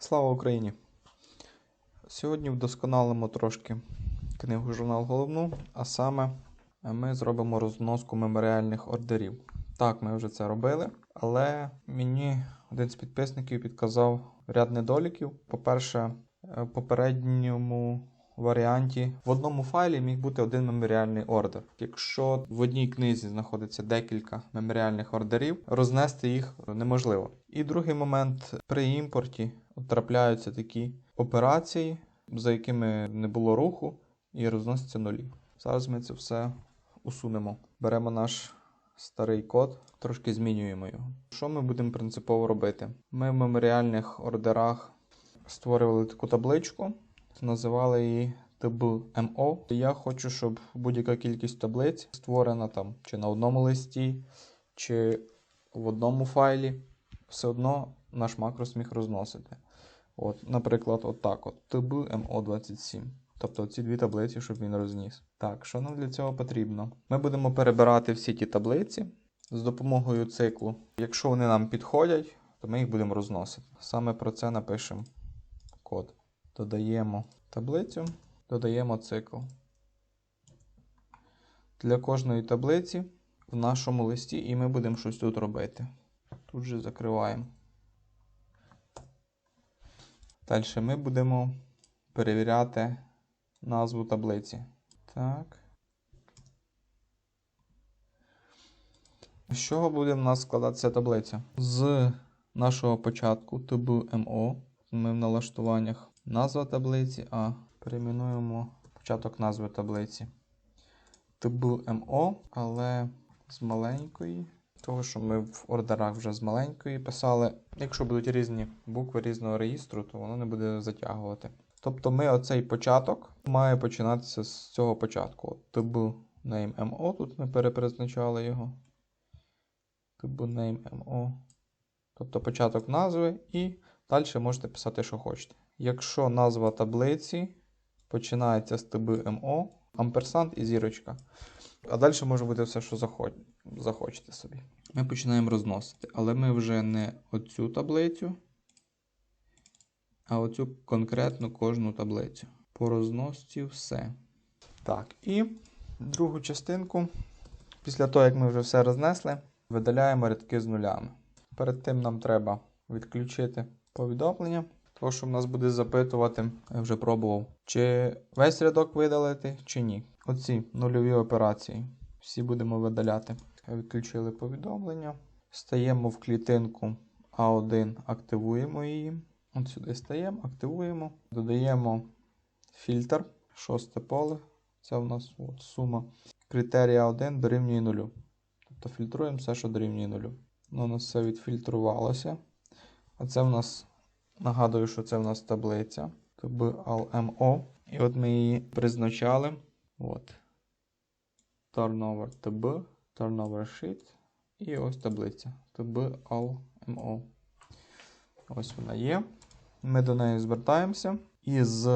Слава Україні! Сьогодні вдосконалимо трошки книгу журнал головну, а саме ми зробимо розноску меморіальних ордерів. Так, ми вже це робили, але мені один з підписників підказав ряд недоліків. По-перше, е, в попередньому варіанті в одному файлі міг бути один меморіальний ордер. Якщо в одній книзі знаходиться декілька меморіальних ордерів, рознести їх неможливо. І другий момент при імпорті трапляються такі операції, за якими не було руху, і розносяться нулі. Зараз ми це все усунемо. Беремо наш старий код, трошки змінюємо його. Що ми будемо принципово робити? Ми в меморіальних ордерах створювали таку табличку, називали її TBMO. Я хочу, щоб будь-яка кількість таблиць створена там чи на одному листі, чи в одному файлі, все одно наш макрос міг розносити. От, Наприклад, отак от TBMO27. Тобто ці дві таблиці, щоб він розніс. Так, що нам для цього потрібно? Ми будемо перебирати всі ті таблиці з допомогою циклу. Якщо вони нам підходять, то ми їх будемо розносити. Саме про це напишемо код. Додаємо таблицю, додаємо цикл. Для кожної таблиці в нашому листі, і ми будемо щось тут робити. Тут же закриваємо. Далі ми будемо перевіряти назву таблиці. Так. З чого буде в нас складатися таблиця? З нашого початку TBMO. Ми в налаштуваннях назва таблиці, а перейменуємо початок назви таблиці. TBMO, але з маленької. Того, що ми в ордерах вже з маленької писали. Якщо будуть різні букви різного реєстру, то воно не буде затягувати. Тобто ми оцей початок має починатися з цього початку. От name MO, тут ми перепризначали його. TB MO. Тобто початок назви, і далі можете писати, що хочете. Якщо назва таблиці починається з TBMO, амперсант і зірочка. А далі може бути все, що захоч... захочете собі. Ми починаємо розносити, але ми вже не оцю таблицю, а оцю конкретну кожну таблицю. По розносці все. Так, і другу частинку, після того, як ми вже все рознесли, видаляємо рядки з нулями. Перед тим нам треба відключити повідомлення. Того, що в нас буде запитувати, я вже пробував, чи весь рядок видалити, чи ні. Оці нульові операції. Всі будемо видаляти. Відключили повідомлення. Стаємо в клітинку А1, активуємо її. От сюди стаємо, активуємо. Додаємо фільтр, шосте поле. Це у нас от, сума. Критерія 1 дорівнює 0. Тобто фільтруємо все, що дорівнює 0. Ну, у нас все відфільтрувалося. А це в нас, нагадую, що це в нас таблиця. TBLMO. І от ми її призначали. От. Turnover TB, Turnover Sheet. І ось таблиця. TBLMO. Ось вона є. Ми до неї звертаємося. І з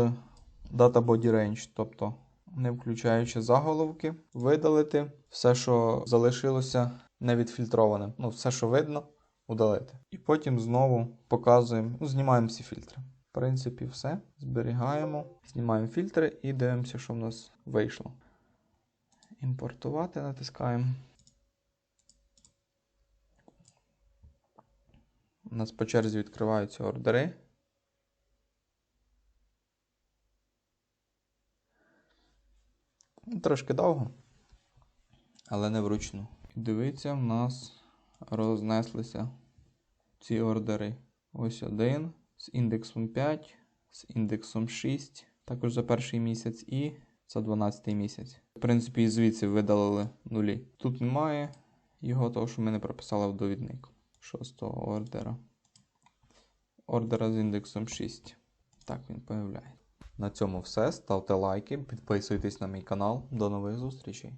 Data Body Range, тобто, не включаючи заголовки, видалити все, що залишилося невідфільтроване. Ну, все, що видно, удалити. І потім знову показуємо, ну, знімаємо всі фільтри. В принципі, все. Зберігаємо, знімаємо фільтри і дивимося, що в нас вийшло. Імпортувати натискаємо. У нас по черзі відкриваються ордери. Ну, Трошки довго, але не вручну. Дивіться, в нас рознеслися ці ордери. Ось один з індексом 5, з індексом 6, також за перший місяць, і за 12 місяць. В принципі, звідси видалили нулі. Тут немає його, того, що ми не прописали в довідник шостого ордера. Ордера з індексом 6. Так він появляється. На цьому все. Ставте лайки, підписуйтесь на мій канал. До нових зустрічей!